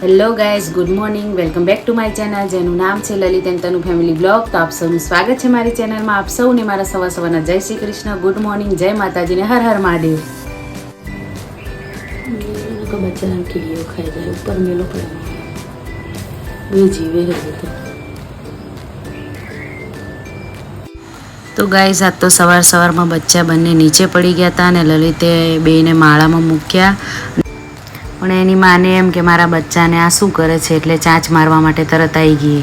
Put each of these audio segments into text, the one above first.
Hello guys good morning welcome back to my channel જેનું નામ છે Lalit and Tanu family blog તો આપ સૌનું સ્વાગત છે મારી ચેનલમાં આપ સૌને મારા સવા સવારના જય શ્રી કૃષ્ણ. ગુડ મોર્નિંગ જય માતાજીને હર હર મહાદેવ. બચ્ચાના કીડીઓ ખાઈ જાય. ઉપર મેલો પડે બે જીવે તો તો ગાઈઝ આજ તો સવાર સવારમાં બચ્ચા બંને નીચે પડી ગયા હતા અને લલિતે બેને માળામાં મૂક્યા. પણ એની માને એમ કે મારા બચ્ચાને આ શું કરે છે એટલે ચાંચ મારવા માટે તરત આવી ગઈ.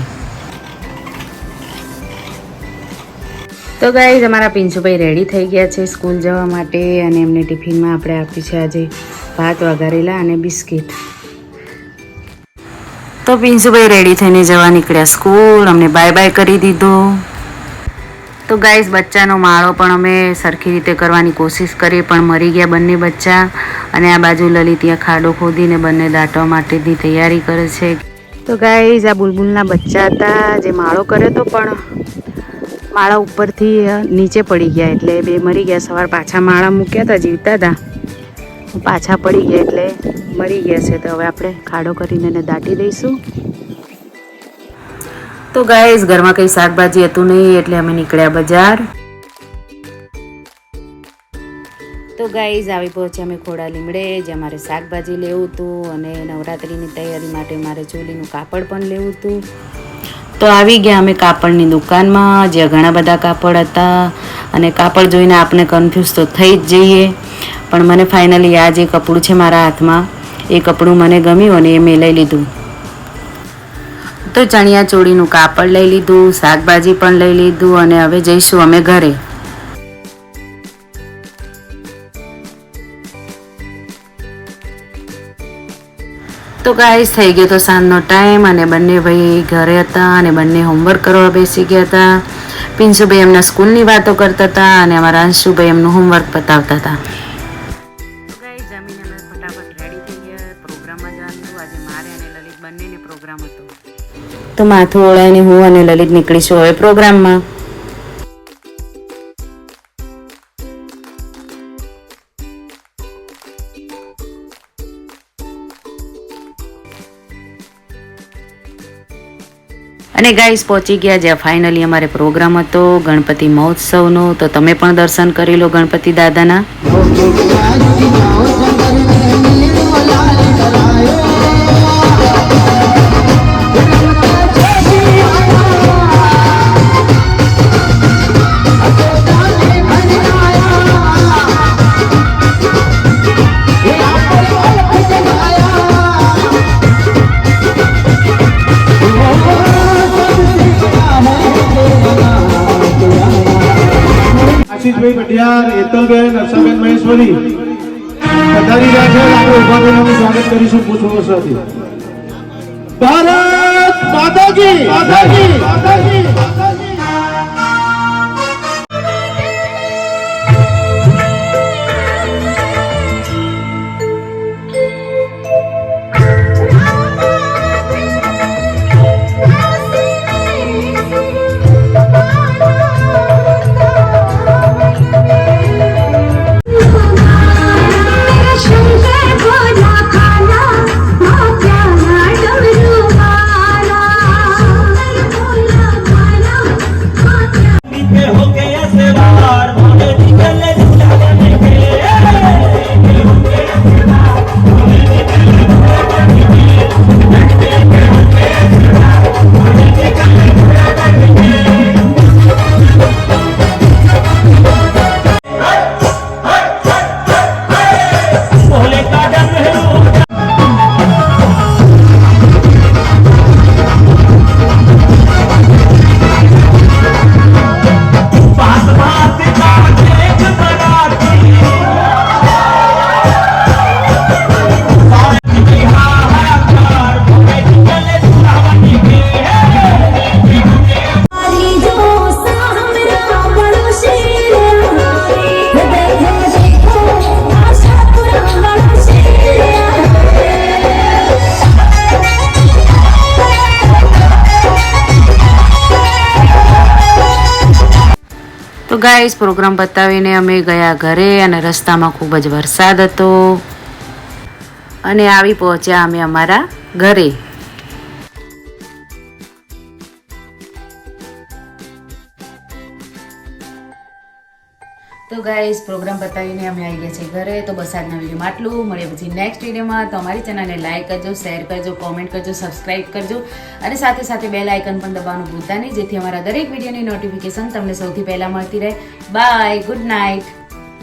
તો ગાઈઝ અમારા પિંચુભાઈ રેડી થઈ ગયા છે સ્કૂલ જવા માટે અને એમને ટિફિનમાં આપણે આપ્યું છે આજે ભાત વઘારેલા અને બિસ્કિટ. તો પિંચુભાઈ રેડી થઈને જવા નીકળ્યા સ્કૂલ અમને બાય બાય કરી દીધું. તો ગાઈઝ બચ્ચાનો માળો પણ અમે સરખી રીતે કરવાની કોશિશ કરી, પણ મરી ગયા બંને બચ્ચા. અને આ બાજુ લલિત ત્યાં ખાડો ખોદીને બંને દાટવા માટેની તૈયારી કરે છે. તો ગાઈઝ આ બુલબુલના બચ્ચા હતા, જે માળો કર્યો હતો, પણ માળા ઉપરથી નીચે પડી ગયા, એટલે બે મરી ગયા. સવાર પાછા માળા મૂક્યા હતા, જીવતા હતા. પાછા પડી ગયા, એટલે મરી ગયા છે. તો હવે આપણે ખાડો કરીને દાટી દઈશું. તો ગાયસ ઘરમાં કંઈ શાકભાજી હતું નહીં, એટલે અમે નીકળ્યા બજાર. તો ગાઈઝ આવી પહોંચ્યા અમે ખોડા લીમડે, જે અમારે શાકભાજી લેવું હતું અને નવરાત્રિની તૈયારી માટે મારે ચોલીનું કાપડ પણ લેવું હતું. તો આવી ગયા અમે કાપડની દુકાનમાં, જ્યાં ઘણા બધા કાપડ હતા. અને કાપડ જોઈને આપણે કન્ફ્યુઝ તો થઈ જ જઈએ. પણ મને ફાઇનલી આ જે કપડું છે મારા હાથમાં, એ કપડું મને ગમ્યું અને એ મેં લઈ લીધું. તો ચણિયા ચોળીનું કાપડ લઈ લીધું, શાકભાજી પણ લઈ લીધું અને હવે જઈશું અમે ઘરે. તો ગાઈસ થઈ ગયો તો સાંજનો ટાઈમ અને બંને ભાઈ ઘરે હતા અને બંને હોમવર્ક કરવા બેસી ગયા હતા. પિન્સુભાઈ એમના સ્કૂલની વાતો કરતા હતા અને અમારા અંશુભાઈ એમનું હોમવર્ક બતાવતા હતા. તો માથું ઓળાઈને હું અને લલિત નીકળીશું હવે પ્રોગ્રામમાં. અને ગાઈસ, પહોંચી ગયા જ્યાં ફાઇનલી અમારે પ્રોગ્રામ હતો, ગણપતિ મહોત્સવનો. તો તમે પણ દર્શન કરી લો ગણપતિ દાદાના. આશીષભાઈ પટિયાર હેતલબેન હર્ષાબેન મહેશ્વરી. પધારી રહ્યા છે. આપણે ઊભા થઈને સ્વાગત કરીશું પૂછો વર્ષાથી ભારત માતાજી માતાજી માતાજી ગાઈસ, પ્રોગ્રામ બતાવીને અમે ગયા ઘરે અને રસ્તામાં ખૂબ જ વરસાદ હતો. અને આવી પહોંચ્યા અમે અમારા ઘરે. તો ગાઈઝ પ્રોગ્રામ બતાવીને અમે આવી ગયા છીએ ઘરે. તો બસ આજના વિડીયોમાં આટલું. મળીએ પછી નેક્સ્ટ વિડીયોમાં તમારી ચેનલને લાઇક કરજો શેર કરજો કોમેન્ટ કરજો સબસ્ક્રાઇબ કરજો. અને સાથે સાથે બેલ આઇકન પણ દબાવવાનું ભૂલતા નહીં, જેથી અમારા દરેક વિડીયોની નોટિફિકેશન તમને સૌથી પહેલાં મળતી રહે. Bye good night